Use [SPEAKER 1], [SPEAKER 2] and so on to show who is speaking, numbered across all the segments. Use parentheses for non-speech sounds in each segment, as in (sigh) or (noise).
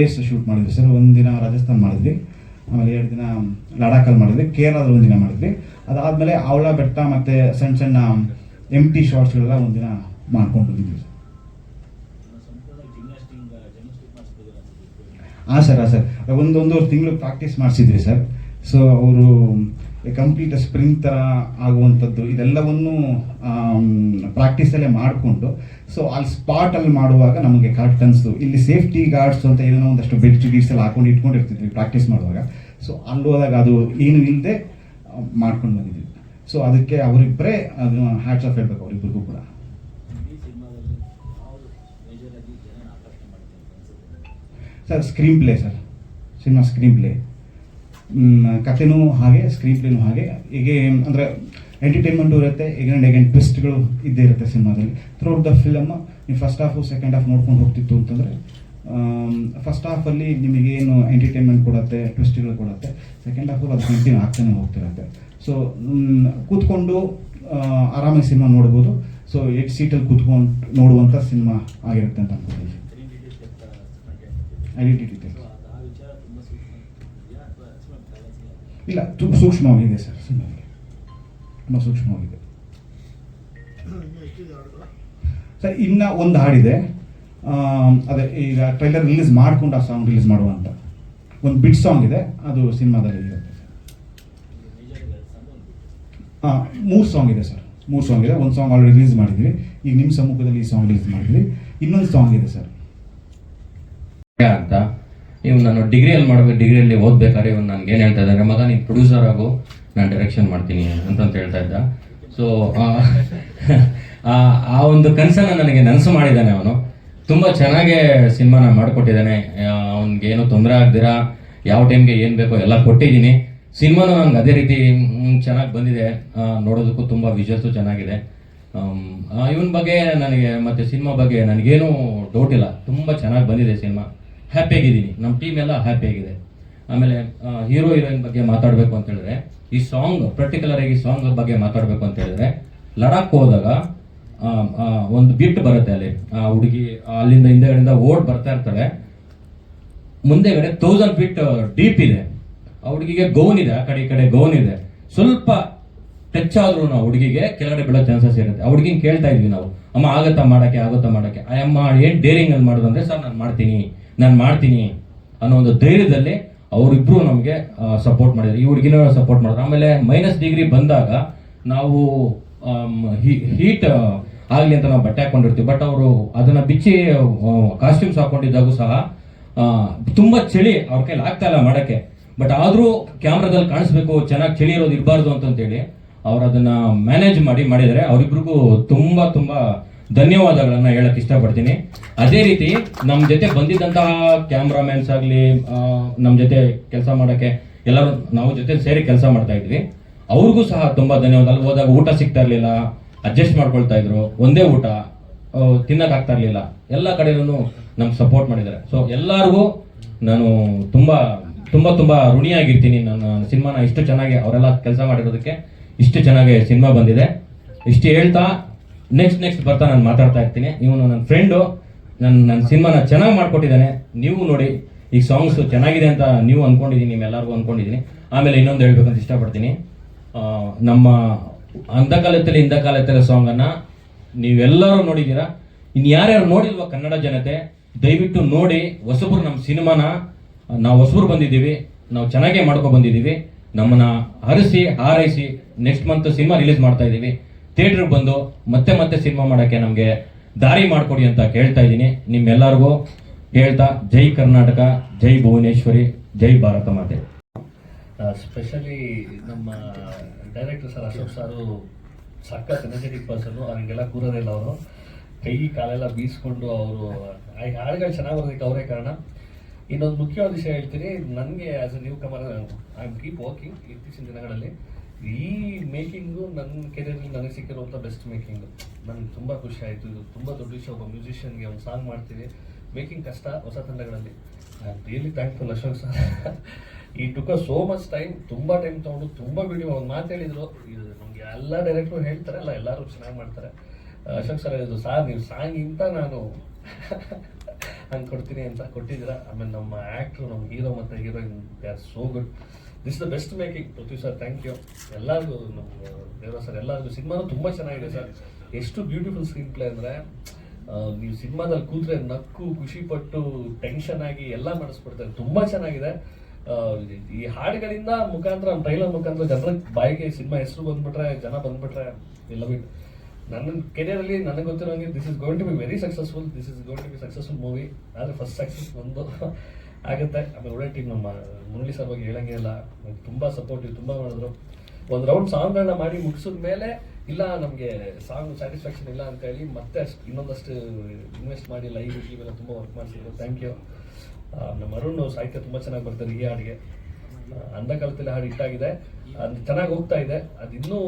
[SPEAKER 1] Place shoot ಮಾಡಿದ್ವಿ sir. ಒಂದು ದಿನ ರಾಜಸ್ಥಾನ್ ಮಾಡಿದ್ವಿ. ಆಮೇಲೆ ಎರಡು ದಿನ ಲಡಾಖಲ್ಲಿ ಮಾಡಿದ್ವಿ. ಕೇರಳದಲ್ಲಿ ಒಂದಿನ ಮಾಡಿದ್ವಿ. ಅದಾದಮೇಲೆ ಅವಳ ಬೆಟ್ಟ ಮತ್ತು ಸಣ್ಣ ಸಣ್ಣ ಎಂ ಟಿ ಶಾರ್ಟ್ಸ್ಗಳೆಲ್ಲ ಒಂದಿನ ಮಾಡ್ಕೊಂಡು ಬಂದಿದ್ವಿ ಸರ್. ಹಾಂ ಸರ್ ಹಾಂ ಸರ್. ಒಂದೊಂದು ತಿಂಗಳು ಪ್ರಾಕ್ಟೀಸ್ ಮಾಡಿಸಿದ್ವಿ ಸರ್. ಸೊ ಅವರು ಕಂಪ್ಲೀಟ್ ಸ್ಪ್ರಿಂಗ್ ಥರ ಆಗುವಂಥದ್ದು ಇದೆಲ್ಲವನ್ನು ಪ್ರಾಕ್ಟೀಸಲ್ಲೇ ಮಾಡಿಕೊಂಡು ಸೊ ಅಲ್ಲಿ ಸ್ಪಾಟಲ್ಲಿ ಮಾಡುವಾಗ ನಮಗೆ ಕರೆಕ್ಟ್ ಇಲ್ಲಿ ಸೇಫ್ಟಿ ಗಾರ್ಡ್ಸ್ ಅಂತ ಏನೋ ಒಂದಷ್ಟು ಬೆಡ್ ಗಿಡ್ಸ್ ಎಲ್ಲ ಹಾಕೊಂಡು ಇಟ್ಕೊಂಡಿರ್ತಿದ್ವಿ ಪ್ರಾಕ್ಟೀಸ್ ಮಾಡುವಾಗ. ಸೊ ಅಲ್ಲಿ ಹೋದಾಗ ಅದು ಏನು ಇಲ್ಲದೆ ಮಾಡ್ಕೊಂಡು ಬಂದಿದ್ವಿ. ಸೊ ಅದಕ್ಕೆ ಅವರಿಬ್ಬರೇ ಅದು ಹ್ಯಾಟ್ಸ್ ಆಫ್ ಹೇಳ್ಬೇಕು ಅವರಿಬ್ಬರಿಗೂ ಕೂಡ. Sir screen play sir cinema screen play ಕಥೆನೂ ಹಾಗೆ ಸ್ಕ್ರೀನ್ ಪ್ಲೇನೂ ಹಾಗೆ. ಹೀಗೆ ಅಂದರೆ ಎಂಟರ್ಟೈನ್ಮೆಂಟು ಇರುತ್ತೆ ಎಗೇನ್ ಎಗೆಂಡ್ ಟ್ವಿಸ್ಟ್ಗಳು ಇದ್ದೇ ಇರುತ್ತೆ ಸಿನಿಮಾದಲ್ಲಿ. ಥ್ರೂಟ್ ದ ಫಿಲಮ್ ನೀವು ಫಸ್ಟ್ ಹಾಫು ಸೆಕೆಂಡ್ ಹಾಫ್ ನೋಡ್ಕೊಂಡು ಹೋಗ್ತಿತ್ತು ಅಂತಂದರೆ ಫಸ್ಟ್ ಹಾಫಲ್ಲಿ ನಿಮಗೇನು ಎಂಟರ್ಟೈನ್ಮೆಂಟ್ ಕೊಡುತ್ತೆ ಟ್ವಿಸ್ಟ್ಗಳು ಕೊಡುತ್ತೆ ಸೆಕೆಂಡ್ ಹಾಫಲ್ಲಿ ಅದು ಕಂಟಿನ್ಯೂ ಆಗ್ತಾನೆ ಹೋಗ್ತಿರುತ್ತೆ. ಸೊ ಕೂತ್ಕೊಂಡು ಆರಾಮಾಗಿ ಸಿನಿಮಾ ನೋಡ್ಬೋದು. ಸೊ ಏಟ್ ಸೀಟಲ್ಲಿ ಕೂತ್ಕೊಂಡು ನೋಡುವಂಥ ಸಿನಿಮಾ ಆಗಿರುತ್ತೆ ಅಂತ ಅನ್ಕೋತೀನಿ ಐಡೆಂಟಿಟಿ ಇಲ್ಲ, ತುಂಬ ಸೂಕ್ಷ್ಮವಾಗಿದೆ ಸರ್ ತುಂಬ ಸೂಕ್ಷ್ಮವಾಗಿದೆ. ಸರ್, ಇನ್ನ ಒಂದು ಹಾಡಿದೆ. ಅದೇ, ಈಗ ಟ್ರೈಲರ್ ರಿಲೀಸ್ ಮಾಡಿಕೊಂಡು ಆ ಸಾಂಗ್ ರಿಲೀಸ್ ಮಾಡುವಂತ ಒಂದು ಬಿಟ್ ಸಾಂಗ್ ಇದೆ, ಅದು ಸಿನಿಮಾದಲ್ಲಿ ಇರುತ್ತೆ ಹಾಂ ಮೂರು ಸಾಂಗ್ ಇದೆ ಸರ್, ಮೂರು ಸಾಂಗ್ ಇದೆ. ಒಂದು ಸಾಂಗ್ ಆಲ್ರೆಡಿ ರಿಲೀಸ್ ಮಾಡಿದ್ವಿ. ಈಗ ನಿಮ್ಮ ಸಮ್ಮುಖದಲ್ಲಿ ಈ ಸಾಂಗ್ ರಿಲೀಸ್ ಮಾಡಿದ್ವಿ. ಇನ್ನೊಂದು ಸಾಂಗ್ ಇದೆ ಸರ್.
[SPEAKER 2] ಅಂತ? ಇವ್ ನಾನು ಡಿಗ್ರಿಯಲ್ಲಿ ಮಾಡ್ಬೇಕು ಡಿಗ್ರಿಯಲ್ಲಿ ಓದ್ಬೇಕಾದ್ರೆ ಇವ್ನು ನನ್ಗೆ ಏನು ಹೇಳ್ತಾ ಇದ್ದಾರೆ ಮಗ ನೀನು ಪ್ರೊಡ್ಯೂಸರ್ ಆಗು, ನಾನು ಡೈರೆಕ್ಷನ್ ಮಾಡ್ತೀನಿ ಅಂತಂತ ಹೇಳ್ತಾ ಇದ್ದ. ಸೊ ಆ ಒಂದು ಕನಸನ್ನು ನನಗೆ ನನಸು ಮಾಡಿದ್ದಾನೆ ಅವನು. ತುಂಬ ಚೆನ್ನಾಗೇ ಸಿನಿಮಾನ ಮಾಡಿಕೊಟ್ಟಿದ್ದಾನೆ. ಅವ್ನಿಗೇನು ತೊಂದರೆ ಆಗ್ದಿರಾ, ಯಾವ ಟೈಮ್ಗೆ ಏನು ಬೇಕೋ ಎಲ್ಲ ಕೊಟ್ಟಿದ್ದೀನಿ. ಸಿನಿಮಾನು ನಂಗೆ ಅದೇ ರೀತಿ ಚೆನ್ನಾಗಿ ಬಂದಿದೆ. ನೋಡೋದಕ್ಕೂ ತುಂಬ ವಿಜುವಲ್ಸು ಚೆನ್ನಾಗಿದೆ. ಇವನ್ ಬಗ್ಗೆ ನನಗೆ ಮತ್ತೆ ಸಿನಿಮಾ ಬಗ್ಗೆ ನನಗೇನು ಡೌಟ್ ಇಲ್ಲ. ತುಂಬ ಚೆನ್ನಾಗಿ ಬಂದಿದೆ ಸಿನಿಮಾ. ಹ್ಯಾಪಿಯಾಗಿದ್ದೀನಿ ನಮ್ಮ ಟೀಮ್ ಎಲ್ಲ ಹ್ಯಾಪಿಯಾಗಿದೆ ಆಮೇಲೆ ಹೀರೋ ಹೀರೋಯಿನ್ ಬಗ್ಗೆ ಮಾತಾಡಬೇಕು ಅಂತ ಹೇಳಿದ್ರೆ, ಈ ಸಾಂಗ್ ಪರ್ಟಿಕ್ಯುಲರ್ ಆಗಿ ಸಾಂಗ್ ಬಗ್ಗೆ ಮಾತಾಡಬೇಕು ಅಂತ ಹೇಳಿದ್ರೆ, ಲಡಾಖ್ ಹೋದಾಗ ಒಂದು ಬಿಟ್ ಬರುತ್ತೆ ಅಲ್ಲಿ. ಆ ಹುಡುಗಿ, ಅಲ್ಲಿಂದ ಹಿಂದೆಗಡೆಯಿಂದ ಓಡ್ ಬರ್ತಾ ಇರ್ತಾಳೆ. ಮುಂದೆಗಡೆ ತೌಸಂಡ್ ಫೀಟ್ ಡೀಪ್ ಇದೆ. ಆ ಹುಡುಗಿಗೆ ಗೌನ್ ಇದೆ, ಆ ಕಡೆ ಈ ಕಡೆ ಗೌನ್ ಇದೆ. ಸ್ವಲ್ಪ ಟಚ್ ಆದ್ರೂ ನಾವು ಹುಡುಗಿಗೆ ಕೆಳಗಡೆ ಬೀಳೋ ಚಾನ್ಸಸ್ ಇರುತ್ತೆ. ಆ ಹುಡುಗಿನ ಕೇಳ್ತಾ ಇದ್ವಿ ನಾವು, ಅಮ್ಮ, ಆಗತ್ತಾ ಮಾಡಕ್ಕೆ, ಆಗುತ್ತಾ ಮಾಡಕ್ಕೆ? ಅಮ್ಮ, ಏನ್ ಡೇರಿಂಗ್ ಅಲ್ಲಿ ಮಾಡೋದು ಅಂದ್ರೆ ಸರ್, ನಾನು ಮಾಡ್ತೀನಿ. ನಾನು ಮಾಡ್ತೀನಿ ಅನ್ನೋ ಒಂದು ಧೈರ್ಯದಲ್ಲಿ ಅವರಿಬ್ರು ನಮಗೆ ಸಪೋರ್ಟ್ ಮಾಡಿದ್ರು ಈ ಸಪೋರ್ಟ್ ಮಾಡಿದ್ರು. ಆಮೇಲೆ ಮೈನಸ್ ಡಿಗ್ರಿ ಬಂದಾಗ ನಾವು ಹೀಟ್ ಆಗಲಿ ಅಂತ ನಾವು ಬಟ್ಟೆ ಹಾಕೊಂಡಿರ್ತೀವಿ. ಬಟ್ ಅವರು ಅದನ್ನ ಬಿಚ್ಚಿ ಕಾಸ್ಟ್ಯೂಮ್ಸ್ ಹಾಕೊಂಡಿದ್ದಾಗೂ ಸಹ ತುಂಬ ತುಂಬಾ ಚಳಿ ಅವ್ರ ಕೈಲಿ ಆಗ್ತಾ ಇಲ್ಲ ಮಾಡಕ್ಕೆ. ಬಟ್ ಆದ್ರೂ ಕ್ಯಾಮ್ರಾದಲ್ಲಿ ಕಾಣಿಸ್ಬೇಕು, ಚೆನ್ನಾಗಿ ಚಳಿ ಇರೋದು ಇರಬಾರ್ದು ಅಂತಂತೇಳಿ ಅವ್ರು ಅದನ್ನ ಮ್ಯಾನೇಜ್ ಮಾಡಿ ಮಾಡಿದರೆ ಅವರಿಬ್ರಿಗೂ ತುಂಬಾ ತುಂಬಾ ಧನ್ಯವಾದಗಳನ್ನ ಹೇಳಕ್ ಇಷ್ಟಪಡ್ತೀನಿ. ಅದೇ ರೀತಿ ನಮ್ಮ ಜೊತೆ ಬಂದಿದ್ದಂತಹ ಕ್ಯಾಮ್ರಾಮ್ಯಾನ್ಸ್ ಆಗಲಿ ನಮ್ಮ ಜೊತೆ ಕೆಲಸ ಮಾಡಕ್ಕೆ ಎಲ್ಲರೂ ನಾವು ಜೊತೆ ಸೇರಿ ಕೆಲಸ ಮಾಡ್ತಾ ಇದ್ವಿ. ಅವ್ರಿಗೂ ಸಹ ತುಂಬಾ ಧನ್ಯವಾದ. ಅಲ್ಲಿ ಹೋದಾಗ ಊಟ ಸಿಗ್ತಾ ಇರಲಿಲ್ಲ ಅಡ್ಜಸ್ಟ್ ಮಾಡ್ಕೊಳ್ತಾ ಇದ್ರು, ಒಂದೇ ಊಟ ತಿನ್ನಕ್ ಆಗ್ತಾ ಇರ್ಲಿಲ್ಲ. ಎಲ್ಲ ಕಡೆನೂ ನಮ್ಗೆ ಸಪೋರ್ಟ್ ಮಾಡಿದ್ದಾರೆ. ಸೊ ಎಲ್ಲರಿಗೂ ನಾನು ತುಂಬಾ ತುಂಬಾ ತುಂಬಾ ಋಣಿಯಾಗಿರ್ತೀನಿ. ನನ್ನ ಸಿನಿಮಾನ ಇಷ್ಟು ಚೆನ್ನಾಗಿ ಅವರೆಲ್ಲ ಕೆಲಸ ಮಾಡಿರೋದಕ್ಕೆ ಇಷ್ಟು ಚೆನ್ನಾಗಿ ಸಿನಿಮಾ ಬಂದಿದೆ. ಇಷ್ಟು ಹೇಳ್ತಾ ನೆಕ್ಸ್ಟ್ ನೆಕ್ಸ್ಟ್ ಬರ್ತಾ ನಾನು ಮಾತಾಡ್ತಾ ಇರ್ತೀನಿ. ಇವನು ನನ್ನ ಫ್ರೆಂಡು ನನ್ನ ನನ್ನ ಸಿನಿಮಾನ ಚೆನ್ನಾಗಿ ಮಾಡ್ಕೊಟ್ಟಿದ್ದಾನೆ. ನೀವು ನೋಡಿ, ಈ ಸಾಂಗ್ಸ್ ಚೆನ್ನಾಗಿದೆ ಅಂತ ನೀವು ಅನ್ಕೊಂಡಿದ್ದೀನಿ ನಿಮ್ಮೆಲ್ಲರಿಗೂ ಅಂದ್ಕೊಂಡಿದ್ದೀನಿ ಆಮೇಲೆ ಇನ್ನೊಂದು ಹೇಳ್ಬೇಕಂತ ಇಷ್ಟಪಡ್ತೀನಿ. ನಮ್ಮ ಅಂಧಕಾಲದಲ್ಲಿ ಇಂಧಕಾಲದಲ್ಲಿ ಸಾಂಗ್ ಅನ್ನ ನೀವೆಲ್ಲರೂ ನೋಡಿದ್ದೀರಾ? ಇನ್ನು ಯಾರ್ಯಾರು ನೋಡಿಲ್ವ ಕನ್ನಡ ಜನತೆ, ದಯವಿಟ್ಟು ನೋಡಿ, ಹೊಸಬ್ರು ನಮ್ಮ ಸಿನಿಮಾನ, ನಾವು ಹೊಸಬ್ರು ಬಂದಿದ್ದೀವಿ, ನಾವು ಚೆನ್ನಾಗೇ ಮಾಡ್ಕೊ ಬಂದಿದ್ದೀವಿ. ನಮ್ಮನ್ನ ಹರಿಸಿ ಹಾರೈಸಿ ನೆಕ್ಸ್ಟ್ ಮಂತ್ ಸಿನಿಮಾ ರಿಲೀಸ್ ಮಾಡ್ತಾ ಇದ್ದೀವಿ. ಥಿಯೇಟ್ರಿಗೆ ಬಂದು ಮತ್ತೆ ಮತ್ತೆ ಸಿನಿಮಾ ಮಾಡೋಕ್ಕೆ ನಮಗೆ ದಾರಿ ಮಾಡಿಕೊಡಿ ಅಂತ ಕೇಳ್ತಾ ಇದ್ದೀನಿ. ನಿಮ್ಮೆಲ್ಲರಿಗೂ ಹೇಳ್ತಾ, ಜೈ ಕರ್ನಾಟಕ, ಜೈ ಭುವನೇಶ್ವರಿ, ಜೈ ಭಾರತ ಮಾತೆ.
[SPEAKER 3] ಸ್ಪೆಷಲಿ ನಮ್ಮ ಡೈರೆಕ್ಟರ್ ಸರ್ ಅಶೋಕ್ ಸಾರು ಸಖತ್ ಎನರ್ಜೆಟಿಕ್ ಪರ್ಸನ್ ಅವ್ರಿಗೆಲ್ಲ ಕೂರೋದಿಲ್ಲ ಅವರು. ಕೈ ಕಾಲೆಲ್ಲ ಬೀಸ್ಕೊಂಡು ಅವರು ಹಾಡುಗಳು ಚೆನ್ನಾಗಿ ಬರೋದಕ್ಕೆ ಅವರೇ ಕಾರಣ. ಇನ್ನೊಂದು ಮುಖ್ಯವಾದ ವಿಷಯ ಹೇಳ್ತೀನಿ. ನನಗೆ as a newcomer I am keep walking ಇತ್ತೀಚಿನ ದಿನಗಳಲ್ಲಿ. ಈ ಮೇಕಿಂಗು ನನ್ನ ಕೆರಿಯರ್ಲಿ ನನಗೆ ಸಿಕ್ಕಿರುವಂಥ ಬೆಸ್ಟ್ ಮೇಕಿಂಗು. ನನಗೆ ತುಂಬ ಖುಷಿ ಆಯಿತು. ಇದು ತುಂಬ ದೊಡ್ಡ ವಿಷಯ. ಒಬ್ಬ ಮ್ಯೂಸಿಷಿಯನ್ಗೆ ಒಂದು ಸಾಂಗ್ ಮಾಡ್ತೀವಿ. ಮೇಕಿಂಗ್ ಕಷ್ಟ, ಹೊಸ ತಂಡಗಳಲ್ಲಿ. Really thankful Ashok sir. ಈ ಟುಕ ಸೋ ಮಚ್ ಟೈಮ್ ತುಂಬ ಟೈಮ್ ತೊಗೊಂಡು ತುಂಬ ವಿಡಿಯೋ ಒಂದು ಮಾತು ಹೇಳಿದ್ರು. ಇದು ನಮಗೆ ಎಲ್ಲ ಡೈರೆಕ್ಟ್ರು ಹೇಳ್ತಾರೆ ಅಲ್ಲ ಎಲ್ಲರೂ ಚೆನ್ನಾಗಿ ಮಾಡ್ತಾರೆ. ಅಶೋಕ್ ಸರ್ ಹೇಳಿದ್ರು, ಸಾರ್, ನೀವು ಸಾಂಗ್ ಇಂತ ನಾನು (laughs) ಹಂಗೆ ಕೊಡ್ತೀನಿ ಅಂತ ಕೊಟ್ಟಿದ್ದೀರಾ. ಆಮೇಲೆ ನಮ್ಮ ಆ್ಯಕ್ಟ್ರು ನಮ್ಮ ಹೀರೋ ಮತ್ತು heroine they are so good this the best making Prithvi sir thank you ಎಲ್ಲರಿಗೂ ನಮ್ಮ ದೇವರ ಸರ್, ಎಲ್ಲರಿಗೂ ಸಿನಿಮಾನು ತುಂಬ ಚೆನ್ನಾಗಿದೆ ಸರ್. ಎಷ್ಟು ಬ್ಯೂಟಿಫುಲ್ ಸ್ಕ್ರೀನ್ ಪ್ಲೇ ಅಂದರೆ ನೀವು ಸಿನಿಮಾದಲ್ಲಿ ಕೂತ್ರೆ ನಕ್ಕು, ಖುಷಿಪಟ್ಟು ಟೆನ್ಷನ್ ಆಗಿ ಎಲ್ಲ ಮಾಡಿಸ್ಬಿಡ್ತಾರೆ. ತುಂಬ ಚೆನ್ನಾಗಿದೆ. ಈ ಹಾಡುಗಳಿಂದ ಮುಖಾಂತರ ಟ್ರೈಲರ್ ಮುಖಾಂತರ ಜನರ ಬಾಯಿಗೆ ಸಿನಿಮಾ ಹೆಸರು ಬಂದ್ಬಿಟ್ರೆ, ಜನ ಬಂದ್ಬಿಟ್ರೆ ಇಲ್ಲ ಬಿಟ್ಟು ನನ್ನ ಕೆರಿಯರಲ್ಲಿ ನನಗೆ ಗೊತ್ತಿರೋಂಗೆ this is going to be very successful this is going to be successful movie ಆದರೆ ಫಸ್ಟ್ ಸಕ್ಸಸ್ ಒಂದು ಆಗುತ್ತೆ. ಆಮೇಲೆ ಒಳ್ಳೆ ಟೀಮ್ ನಮ್ಮ ಮುರಳಿ ಸರ್ ಬಗ್ಗೆ ಹೇಳಂಗೆ ಇಲ್ಲ. ತುಂಬ ಸಪೋರ್ಟಿವ್ ತುಂಬ ಮಾಡಿದ್ರು. ಒಂದು ರೌಂಡ್ ಸಾಂಗ್ಗಳನ್ನ ಮಾಡಿ ಮುಗಿಸಿದ ಮೇಲೆ ಇಲ್ಲ, ನಮಗೆ ಸಾಂಗ್ ಸ್ಯಾಟಿಸ್ಫ್ಯಾಕ್ಷನ್ ಇಲ್ಲ ಅಂತ ಹೇಳಿ ಮತ್ತೆ ಇನ್ನೊಂದಷ್ಟು ಇನ್ವೆಸ್ಟ್ ಮಾಡಿ ಲೈವ್ ಇವೆಲ್ಲ ತುಂಬ ವರ್ಕ್ ಮಾಡಿಸಿದ್ರು. ಥ್ಯಾಂಕ್ ಯು ನಮ್ಮ ಅರುಣ್ ಸಾಹಿತ್ಯ ತುಂಬ ಚೆನ್ನಾಗಿ ಬರ್ತಾರೆ ಈ ಹಾಡಿಗೆ. ಅಂಧ ಕಾಲದಲ್ಲಿ ಹಾಡು ಹಿಟ್ಟಾಗಿದೆ ಅದು ಚೆನ್ನಾಗಿ ಹೋಗ್ತಾ ಇದೆ. ಅದು ಇನ್ನೂ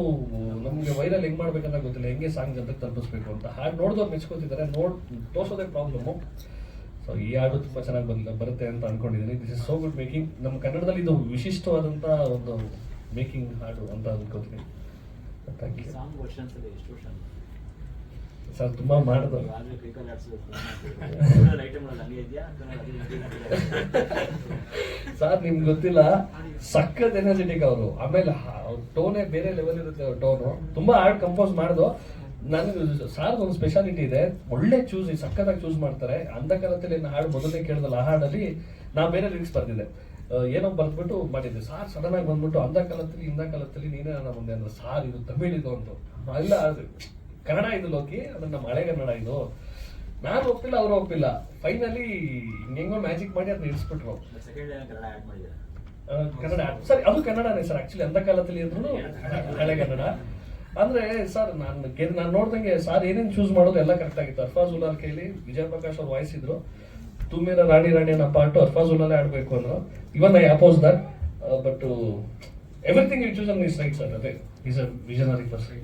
[SPEAKER 3] ನಮಗೆ ವೈರಲ್ ಹೆಂಗ್ ಮಾಡ್ಬೇಕಂತ ಗೊತ್ತಿಲ್ಲ. ಹೆಂಗೆ ಸಾಂಗ್ ಜನರಿಗೆ ತಲುಪಿಸ್ಬೇಕು ಅಂತ. ಹಾಡು ನೋಡಿದವ್ರು ಮೆಚ್ಕೋತಿದ್ದಾರೆ. ನೋಡ್, ತೋರ್ಸೋದೇ ಪ್ರಾಬ್ಲಮ್ಮು ಸೊ ಈ ಹಾಡು ತುಂಬ ಚೆನ್ನಾಗಿ ಬಂದ ಬರುತ್ತೆ ಅಂತ ಅನ್ಕೊಂಡಿದ್ದೀನಿ this is so good making ನಮ್ಮ ಕನ್ನಡದಲ್ಲಿ ಇದು ವಿಶಿಷ್ಟವಾದಂಥ ಒಂದು ಮೇಕಿಂಗ್ ಹಾಡು ಅಂತ
[SPEAKER 4] ವರ್ಷ
[SPEAKER 3] ಸರ್ ತುಂಬ ಮಾಡಿದ್ರು ಸರ್ ನಿಮ್ಗೆ ಗೊತ್ತಿಲ್ಲ ಸಖತ್ ಎನರ್ಜೆಟಿಕ್ ಅವರು. ಆಮೇಲೆ ಟೋನೇ ಬೇರೆ ಲೆವೆಲ್ ಇರುತ್ತೆ ಅವ್ರ ಟೋನು ತುಂಬಾ ಹಾಡ್ ಕಂಪೋಸ್ ಮಾಡ್ದು. ನನಗೆ ಸಾರ್ ಒಂದು ಸ್ಪೆಷಾಲಿಟಿ ಇದೆ. ಒಳ್ಳೆ ಚೂಸ್ ಸಕ್ಕತ್ತಾಗಿ ಚೂಸ್ ಮಾಡ್ತಾರೆ. ಅಂಧ ಕಾಲದಲ್ಲಿ ನಾನು ಹಾಡು ಮೊದಲೇ ಕೇಳಿದಲ್ಲ ಆ ಹಾಡಲ್ಲಿ ನಾ ಬೇರೆ ಲಿರಿಕ್ಸ್ ಬರ್ತಿದ್ದೆ ಏನೋ ಬರ್ದ್ಬಿಟ್ಟು ಮಾಡಿದ್ದೆ. ಸಾರ್ ಸಡನ್ ಆಗಿ ಬಂದ್ಬಿಟ್ಟು ಅಂಧ ಕಾಲದಲ್ಲಿ ಇಂಧ ಕಾಲದಲ್ಲಿ ನೀನೇ ನನ್ನ ಮುಂದೆ ಅಂದ್ರೆ ಸಾರ್ ಇದು ತಮಿಳ್ ಇದು ಅಂತ ಎಲ್ಲ ಕನ್ನಡ ಇದು ಲೋಕಿ ಅದನ್ನ ಮಳೆ ಹಳೆ ಕನ್ನಡ ಇದು. ನಾನು ಒಪ್ಪಿಲ್ಲ ಅವರು ಒಪ್ಪಿಲ್ಲ. ಫೈನಲಿ ಹೆಂಗೋ ಮ್ಯಾಜಿಕ್ ಮಾಡಿ ಅದನ್ನ
[SPEAKER 4] ಇರಿಸ್ಬಿಟ್ರು ಕನ್ನಡ
[SPEAKER 3] ಸರಿ ಅದು ಕನ್ನಡನೇ ಸರ್. ಆಕ್ಚುಲಿ ಅಂಧ ಕಾಲದಲ್ಲಿ ಇದ್ರು ಹಳೆ ಕನ್ನಡ. ಅಂದ್ರೆ ಸರ್ ನಾನು ನಾನು ನೋಡ್ದಂಗೆ ಸರ್ ಏನೇನು ಚೂಸ್ ಮಾಡೋದು ಎಲ್ಲ ಕರೆಕ್ಟ್ ಆಗಿತ್ತು. ಅರ್ಫಾಜ್ ಉಲ್ಲಾರ್ ಕೈಲಿ ವಿಜಯ ಪ್ರಕಾಶ್ ಅವ್ರು ವಾಯ್ಸ್ ಇದ್ರು. ತುಮೇರ ರಾಣಿ ರಾಣಿ ಅನ್ನೋ ಪಾಟು ಅರ್ಫಾಜ್ ಉಲ್ಲಾಲೇ ಆಡ್ಬೇಕು ಅಂದ್ರು even I oppose that but everything you choose on is right sir ಅದೇ is a visionary person.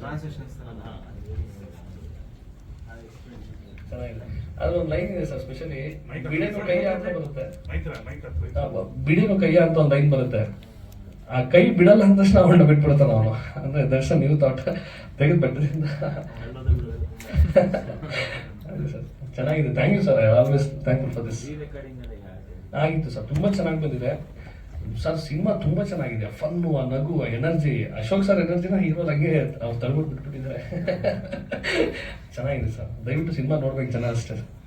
[SPEAKER 4] Translations
[SPEAKER 3] ಚೆನ್ನಾಗಿದೆ. ಅದು ಒಂದು ಲೈನ್ ಇದೆ ಸರ್ ಸ್ಪೆಷಲಿ ಬಿಡಿ ಕೈಯ ಅಂತ ಬರುತ್ತೆ. ಬಿಡಿನು ಕೈಯ ಅಂತ ಒಂದು ಲೈನ್ ಬರುತ್ತೆ. ಆ ಕೈ ಬಿಡಲ್ಲ ಅಂದ ತಕ್ಷಣ ಅವಳನ್ನ ಬಿಟ್ಬಿಡ್ತಾನ ಅವನು. ಅಂದ್ರೆ ದರ್ಶನ್ ನೀವು ತೋಟ ತೆಗೆದು ಬೆಟ್ಟದಿಂದ ಅದೇ ಸರ್ ಚೆನ್ನಾಗಿದೆ. Thank you sir I always you for this
[SPEAKER 4] re recording ಎಲ್ಲ
[SPEAKER 3] ಆಗಿತ್ತು ಸರ್ ತುಂಬಾ ಚೆನ್ನಾಗಿ ಬಂದಿದೆ. ಸರ್, ಸಿನಿಮಾ ತುಂಬಾ ಚೆನ್ನಾಗಿದೆ. ಫನ್ನು ಆ ನಗು, ಎನರ್ಜಿ. ಅಶೋಕ್ ಸರ್ ಎನರ್ಜಿನ ಹೀರೋ ಹಂಗೆ ಅವ್ರು ತಳ್ಬಿಟ್ಟು ಬಿಟ್ಬಿಟ್ಟಿದ್ದಾರೆ. (laughs) ಚೆನ್ನಾಗಿದೆ ಸರ್. ದಯವಿಟ್ಟು ಸಿನಿಮಾ ನೋಡ್ಬೇಕು ಜನ ಅಷ್ಟೇ.